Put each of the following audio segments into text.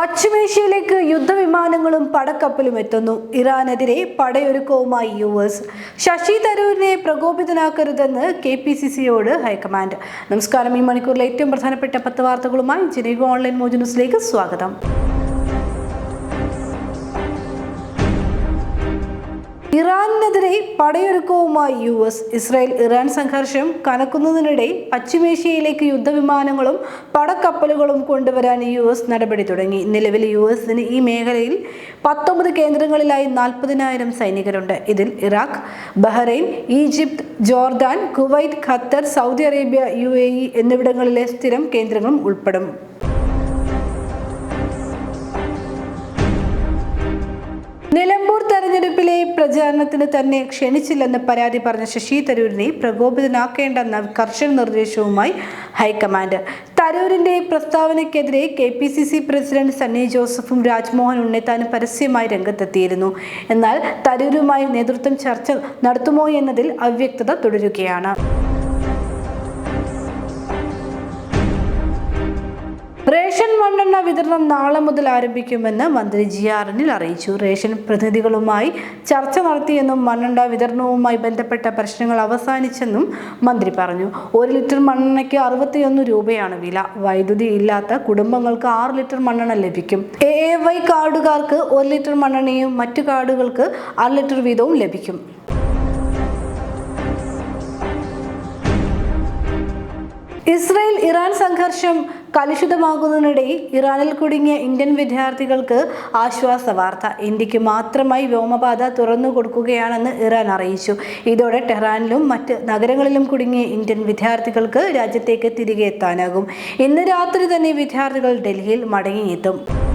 പശ്ചിമേഷ്യയിലേക്ക് യുദ്ധവിമാനങ്ങളും പടക്കപ്പലും എത്തുന്നു. ഇറാനെതിരെ പടയൊരുക്കവുമായി യു എസ്. ശശി തരൂരിനെ പ്രകോപിതനാക്കരുതെന്ന് കെ പി സി സിയോട് ഹൈക്കമാൻഡ്. നമസ്കാരം. ഈ മണിക്കൂറിലെ ഏറ്റവും പ്രധാനപ്പെട്ട പത്ത് വാർത്തകളുമായി ജനീവ ഓൺലൈൻ മോജ് ന്യൂസിലേക്ക് സ്വാഗതം. ഇറാനെതിരെ പടയൊരുക്കവുമായി യു എസ് ഇസ്രായേൽ ഇറാൻ സംഘർഷം കനക്കുന്നതിനിടെ പശ്ചിമേഷ്യയിലേക്ക് യുദ്ധവിമാനങ്ങളും പടക്കപ്പലുകളും കൊണ്ടുവരാൻ യു എസ് നടപടി തുടങ്ങി. നിലവിൽ യു എസിന് ഈ മേഖലയിൽ പത്തൊമ്പത് കേന്ദ്രങ്ങളിലായി നാൽപ്പതിനായിരം സൈനികരുണ്ട്. ഇതിൽ Iraq Bahrain Egypt Jordan Kuwait Qatar Saudi Arabia U എന്നിവിടങ്ങളിലെ സ്ഥിരം കേന്ദ്രങ്ങളും ഉൾപ്പെടും. നിലമ്പൂർ തെരഞ്ഞെടുപ്പിലെ പ്രചാരണത്തിന് തന്നെ ക്ഷണിച്ചില്ലെന്ന് പരാതി പറഞ്ഞ ശശി തരൂരിനെ പ്രകോപിതനാക്കേണ്ടെന്ന കർശന നിർദ്ദേശവുമായി ഹൈക്കമാൻഡ്. തരൂരിന്റെ പ്രസ്താവനയ്ക്കെതിരെ K P C C president Sunny ജോസഫും രാജ്മോഹൻ ഉണ്ണിത്താനും പരസ്യമായി രംഗത്തെത്തിയിരുന്നു. എന്നാൽ തരൂരുമായി നേതൃത്വം ചർച്ച നടത്തുമോ എന്നതിൽ അവ്യക്തത തുടരുകയാണ്. മണ്ണെണ്ണ വിതരണം നാളെ മുതൽ ആരംഭിക്കുമെന്ന് മന്ത്രി ജി ആർ എനിൽ അറിയിച്ചു. റേഷൻ പ്രതിനിധികളുമായി ചർച്ച നടത്തിയെന്നും മണ്ണെണ്ണ വിതരണവുമായി ബന്ധപ്പെട്ട പ്രശ്നങ്ങൾ അവസാനിച്ചെന്നും മന്ത്രി പറഞ്ഞു. ഒരു ലിറ്റർ മണ്ണെണ്ണയ്ക്ക് അറുപത്തിയൊന്ന് രൂപയാണ് വില. വൈദ്യുതി ഇല്ലാത്ത കുടുംബങ്ങൾക്ക് ആറ് ലിറ്റർ മണ്ണെണ്ണ ലഭിക്കും. എ എ വൈ കാർഡുകാർക്ക് ഒരു ലിറ്റർ മണ്ണെണ്ണയും മറ്റു കാർഡുകൾക്ക് അര ലിറ്റർ വീതവും ലഭിക്കും. ഇസ്രായേൽ ഇറാൻ സംഘർഷം കലുഷിതമാകുന്നതിനിടെ ഇറാനിൽ കുടുങ്ങിയ ഇന്ത്യൻ വിദ്യാർത്ഥികൾക്ക് ആശ്വാസ വാർത്ത. ഇന്ത്യയ്ക്ക് മാത്രമായി വ്യോമപാത തുറന്നു കൊടുക്കുകയാണെന്ന് ഇറാൻ അറിയിച്ചു. ഇതോടെ ടെഹ്റാനിലും മറ്റ് നഗരങ്ങളിലും കുടുങ്ങിയ ഇന്ത്യൻ വിദ്യാർത്ഥികൾക്ക് രാജ്യത്തേക്ക് തിരികെ എത്താനാകും. ഇന്ന് രാത്രി തന്നെ വിദ്യാർത്ഥികൾ ഡൽഹിയിൽ മടങ്ങിയെത്തും.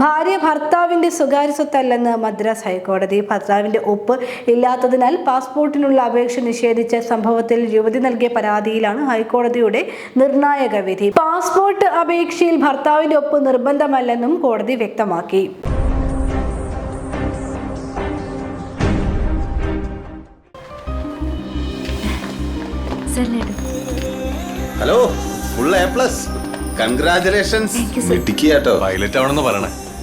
ഭാര്യ ഭർത്താവിന്റെ സ്വകാര്യ സ്വത്തല്ലെന്ന് മദ്രാസ് ഹൈക്കോടതി. ഭർത്താവിന്റെ ഒപ്പ് ഇല്ലാത്തതിനാൽ പാസ്പോർട്ടിനുള്ള അപേക്ഷ നിഷേധിച്ച സംഭവത്തിൽ യുവതി നൽകിയ പരാതിയിലാണ് ഹൈക്കോടതിയുടെ നിർണായക വിധി. പാസ്പോർട്ട് അപേക്ഷയിൽ ഭർത്താവിന്റെ ഒപ്പ് നിർബന്ധമല്ലെന്നും കോടതി വ്യക്തമാക്കി. Hello full A plus. Congratulations pilot ആണെന്ന് പറയണേ.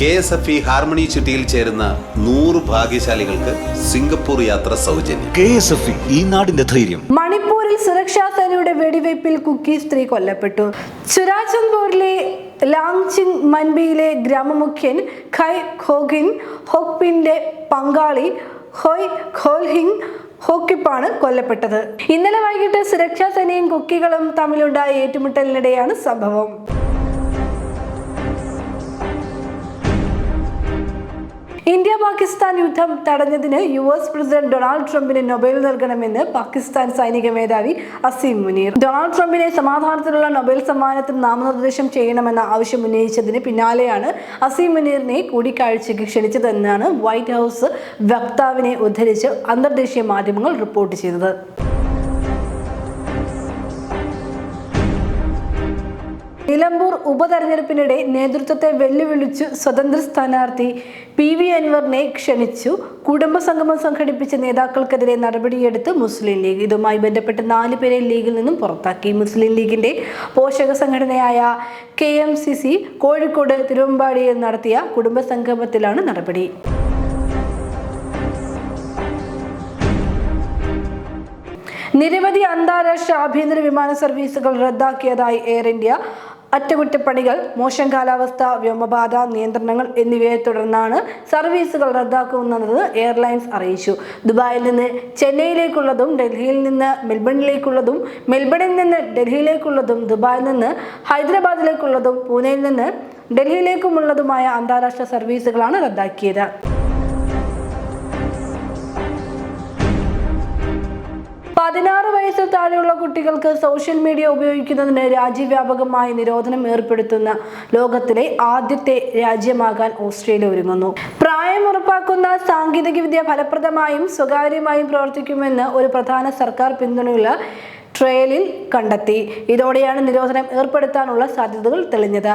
K S F E harmony ചിട്ടിയിൽ ചേരുന്ന നൂറ് ഭാഗ്യശാലികൾക്ക് സിംഗപ്പൂർ യാത്ര സൗജന്യം. കെ എസ് എഫ് ഈ നാടിന്റെ ധൈര്യം. മണിപ്പൂരിൽ സുരക്ഷാ സേനയുടെ വെടിവയ്പിൽ കുക്കി സ്ത്രീ കൊല്ലപ്പെട്ടു. ചുരാചന്ദ്പൂരിലെ ലാങ്ചിങ് മൻബിയിലെ ഗ്രാമമുഖ്യൻ ഖൈ ഖോഗിൻ ഹോക്പിന്റെ പങ്കാളി ഹോയ് ഖോൽഹിങ് ഹോക്കിപ്പാണ് കൊല്ലപ്പെട്ടത്. ഇന്നലെ വൈകിട്ട് സുരക്ഷാ സേനയും കുക്കികളും തമ്മിലുണ്ടായ ഏറ്റുമുട്ടലിനിടെയാണ് സംഭവം. പാകിസ്ഥാൻ യുദ്ധം തടഞ്ഞതിന് യു എസ് പ്രസിഡന്റ് ഡൊണാൾഡ് ട്രംപിന് നൊബേൽ നൽകണമെന്ന് പാകിസ്ഥാൻ സൈനിക മേധാവി അസീം മുനീർ. ഡൊണാൾഡ് ട്രംപിനെ സമാധാനത്തിനുള്ള നൊബേൽ സമ്മാനത്തിന് നാമനിർദ്ദേശം ചെയ്യണമെന്ന ആവശ്യം ഉന്നയിച്ചതിന് പിന്നാലെയാണ് അസീം മുനീറിനെ കൂടിക്കാഴ്ചയ്ക്ക് ക്ഷണിച്ചതെന്നാണ് വൈറ്റ് ഹൗസ് വക്താവിനെ ഉദ്ധരിച്ച് അന്തർദേശീയ മാധ്യമങ്ങൾ റിപ്പോർട്ട് ചെയ്തത്. നിലമ്പൂർ ഉപതെരഞ്ഞെടുപ്പിനിടെ നേതൃത്വത്തെ വെല്ലുവിളിച്ചു സ്വതന്ത്ര സ്ഥാനാർത്ഥി പി വി അൻവറിനെ ക്ഷണിച്ചു. കുടുംബസംഗമം സംഘടിപ്പിച്ച നേതാക്കൾക്കെതിരെ നടപടിയെടുത്ത് മുസ്ലിം ലീഗ്. ഇതുമായി ബന്ധപ്പെട്ട് നാല് പേരെ ലീഗിൽ നിന്നും പുറത്താക്കി. മുസ്ലിം ലീഗിന്റെ പോഷക സംഘടനയായ K M C C Kozhikode തിരുവമ്പാടിയിൽ നടത്തിയ കുടുംബസംഗമത്തിലാണ് നടപടി. നിരവധി അന്താരാഷ്ട്ര ആഭ്യന്തര വിമാന സർവീസുകൾ റദ്ദാക്കിയതായി എയർ ഇന്ത്യ അറ്റകുറ്റപ്പണികൾ മോശം കാലാവസ്ഥ വ്യോമപാത നിയന്ത്രണങ്ങൾ എന്നിവയെ തുടർന്നാണ് സർവീസുകൾ റദ്ദാക്കുന്നത് എയർലൈൻസ് അറിയിച്ചു. ദുബായിൽ നിന്ന് ചെന്നൈയിലേക്കുള്ളതും ഡൽഹിയിൽ നിന്ന് മെൽബണിലേക്കുള്ളതും മെൽബണിൽ നിന്ന് ഡൽഹിയിലേക്കുള്ളതും ദുബായിൽ നിന്ന് ഹൈദരാബാദിലേക്കുള്ളതും പൂനെയിൽ നിന്ന് ഡൽഹിയിലേക്കുമുള്ളതുമായ അന്താരാഷ്ട്ര സർവീസുകളാണ് റദ്ദാക്കിയത്. പതിനാറ് വയസ്സിൽ താഴെയുള്ള കുട്ടികൾക്ക് സോഷ്യൽ മീഡിയ ഉപയോഗിക്കുന്നതിന് രാജ്യവ്യാപകമായി നിരോധനം ഏർപ്പെടുത്തുന്ന ലോകത്തിലെ ആദ്യത്തെ രാജ്യമാകാൻ ഓസ്ട്രേലിയ ഒരുങ്ങുന്നു. പ്രായം ഉറപ്പാക്കുന്ന സാങ്കേതികവിദ്യ ഫലപ്രദമായും സ്വകാര്യമായും പ്രവർത്തിക്കുമെന്ന് ഒരു പ്രധാന സർക്കാർ പിന്തുണയുള്ള ട്രയലിൽ കണ്ടെത്തി. ഇതോടെയാണ് നിരോധനം ഏർപ്പെടുത്താനുള്ള സാധ്യതകൾ തെളിഞ്ഞത്.